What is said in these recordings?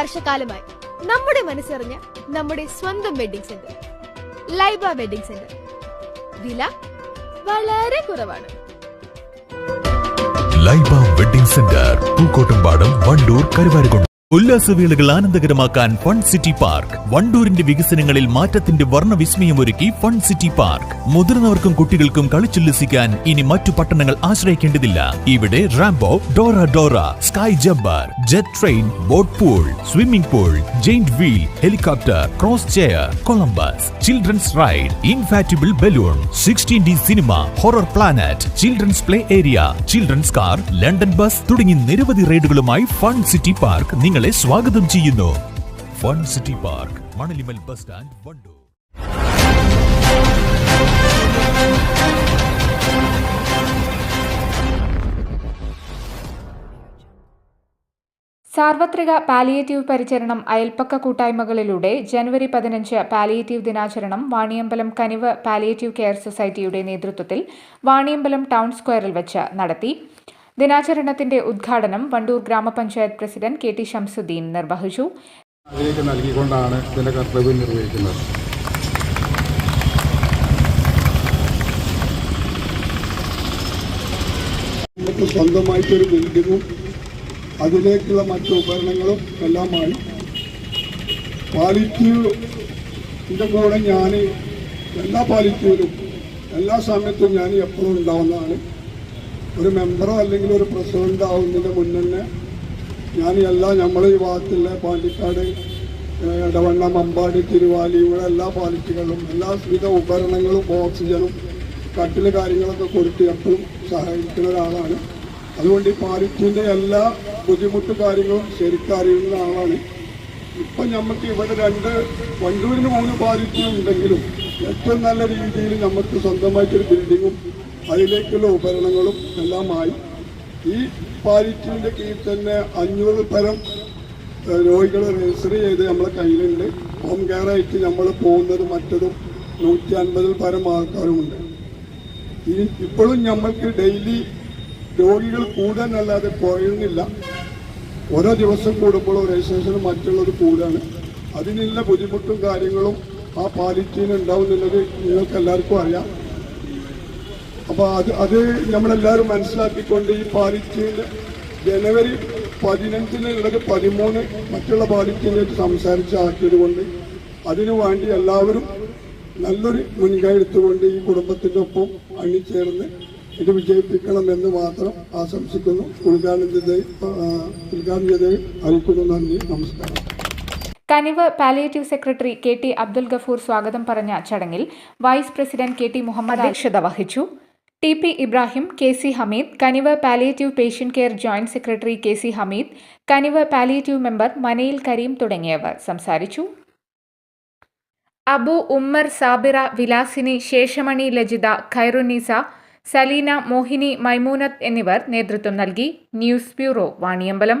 വർഷക്കാലമായി നമ്മുടെ മനസ്സറിഞ്ഞ നമ്മുടെ സ്വന്തം wedding centre Laiba wedding centre വില വളരെ കുറവാണ്. Laiba wedding centre Pookkottumpadam Wandoor Karuvarakundu. ഉല്ലാസവേളകൾ ആനന്ദകരമാക്കാൻ ഫൺ സിറ്റി പാർക്ക്. വണ്ടൂരിന്റെ വികസനങ്ങളിൽ മാറ്റത്തിന്റെ വർണവിസ്മയം ഒരുക്കി ഫൺ സിറ്റി പാർക്ക്. മുതിർന്നവർക്കും കുട്ടികൾക്കും കളിച്ചുല്ലസിക്കാൻ ഇനി മറ്റു പട്ടണങ്ങൾ ആശ്രയിക്കേണ്ടതില്ല. ഇവിടെ Rambo Dora Dora sky jabber jet train boat pool swimming pool giant wheel helicopter cross chair Columbus children's ride inflatable balloon sixteen D cinema horror planet children's play area children's car London bus തുടങ്ങി നിരവധി റൈഡുകളുമായി fun city park നിങ്ങളെ സ്വാഗതം ചെയ്യുന്നു. Fun city park Manalimal bus stand Wandoor സാർവത്രിക palliative പരിചരണം അയൽപ്പക്ക കൂട്ടായ്മകളിലൂടെ ജനുവരി പതിനഞ്ച് palliative ദിനാചരണം വാണിയമ്പലം കനിവ് പാലിയേറ്റീവ് കെയർ സൊസൈറ്റിയുടെ നേതൃത്വത്തിൽ വാണിയമ്പലം ടൗൺ സ്ക്വയറിൽ വെച്ച് നടത്തി. ദിനാചരണത്തിന്റെ ഉദ്ഘാടനം വണ്ടൂർ ഗ്രാമപഞ്ചായത്ത് പ്രസിഡന്റ് കെ ടി ഷംസുദ്ദീൻ നിർവഹിച്ചു. നൽകിക്കൊണ്ടാണ് നിർവഹിക്കുന്നത്. നമുക്ക് സ്വന്തമായിട്ടൊരു ബിൽഡിങ്ങും അതിലേക്കുള്ള മറ്റു ഉപകരണങ്ങളും എല്ലാമായി. പാലിറ്റീവിന്റെ കൂടെ ഞാൻ എല്ലാ പാലിറ്റീവിലും എല്ലാ സമയത്തും ഞാൻ എപ്പോഴും ഉണ്ടാവുന്നതാണ്. ഒരു മെമ്പറോ അല്ലെങ്കിൽ ഒരു പ്രസിഡന്റ് ആവുന്നതിന് മുന്നേ ഞാൻ എല്ലാ നമ്മളെ ഈ ഭാഗത്തുള്ള പാണ്ടിക്കാട് ഇടവണ്ണ മമ്പാടി തിരുവാലി ഇവിടെ എല്ലാ പാലിറ്റികളും എല്ലാ വിധ ഉപകരണങ്ങളും ഓക്സിജനും കട്ടിൽ കാര്യങ്ങളൊക്കെ കൊടുത്ത് എപ്പോഴും സഹായിക്കുന്ന ഒരാളാണ്. അതുകൊണ്ട് ഈ പാലിറ്റിന്റെ എല്ലാ ബുദ്ധിമുട്ട് കാര്യങ്ങളും ശരിക്കും അറിയുന്ന ആളാണ്. ഇപ്പം നമുക്ക് ഇവിടെ രണ്ട് വണ്ടൂരിന് മൂന്ന് പാലിറ്റി ഉണ്ടെങ്കിലും ഏറ്റവും നല്ല രീതിയിൽ നമുക്ക് സ്വന്തമായിട്ടൊരു ബിൽഡിങ്ങും അതിലേക്കുള്ള ഉപകരണങ്ങളും എല്ലാമായി. ഈ പാലിറ്റിന്റെ കീഴിൽ തന്നെ അഞ്ഞൂറ് പരം രോഗികൾ രജിസ്റ്റർ ചെയ്ത് നമ്മളെ കയ്യിലുണ്ട്. ഹോം കെയർ ആയിട്ട് നമ്മൾ പോകുന്നത് മറ്റതും നൂറ്റി അൻപതിൽ പരം ആൾക്കാരുമുണ്ട്. ഈ ഇപ്പോഴും നമ്മൾക്ക് ഡെയിലി രോഗികൾ കൂടാനല്ലാതെ കുറയുന്നില്ല ഓരോ ദിവസം കൂടുമ്പോഴും രജിസ്ട്രേഷനും മറ്റുള്ളത് കൂടാണ്. അതിനുള്ള ബുദ്ധിമുട്ടും കാര്യങ്ങളും ആ പാലിറ്റീന് ഉണ്ടാവും എന്നുള്ളത് നിങ്ങൾക്ക് എല്ലാവർക്കും അറിയാം. അപ്പോൾ അത് അത് നമ്മളെല്ലാവരും മനസ്സിലാക്കിക്കൊണ്ട് ഈ പാലിറ്റീന് ജനുവരി പതിനഞ്ചിനുള്ളത് പതിമൂന്ന് മറ്റുള്ള പാലിറ്റീനായിട്ട് സംസാരിച്ച് ആക്കിയത് കൊണ്ട് അതിനു വേണ്ടി എല്ലാവരും നല്ലൊരു മുൻകൈ എടുത്തുകൊണ്ട് ഈ കുടുംബത്തിന്റെ ഒപ്പം അണിചേർന്ന് ഇത് വിജയിപ്പിക്കണമെന്ന് മാത്രം ആശംസിക്കുന്നു. ഉദ്ഘാടനം ചെയ്ത് ഉദ്ഘാടനം ചെയ്ത് അറിയിക്കുന്നു. നന്ദി. നമസ്കാരം. Kanivu palliative secretary K T Abdul Gafoor സ്വാഗതം പറഞ്ഞ ചടങ്ങിൽ vice president K T Muhammad അധ്യക്ഷത വഹിച്ചു. T P Ibrahim K C Hameed Kanivu palliative patient care joint secretary K C Hameed Kanivu palliative member മനയിൽ Kareem തുടങ്ങിയവർ സംസാരിച്ചു. അബു ഉമ്മർ സാബിറ വിലാസിനി ശേഷമണി ലജിത ഖൈറുനീസ സലീന മോഹിനി മൈമൂനത്ത് എന്നിവർ നേതൃത്വം നൽകി. News bureau Vaniyambalam.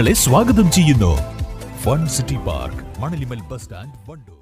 നിങ്ങളെ സ്വാഗതം ചെയ്യുന്നു. Fun city park Manalimal bus stand Wandoor.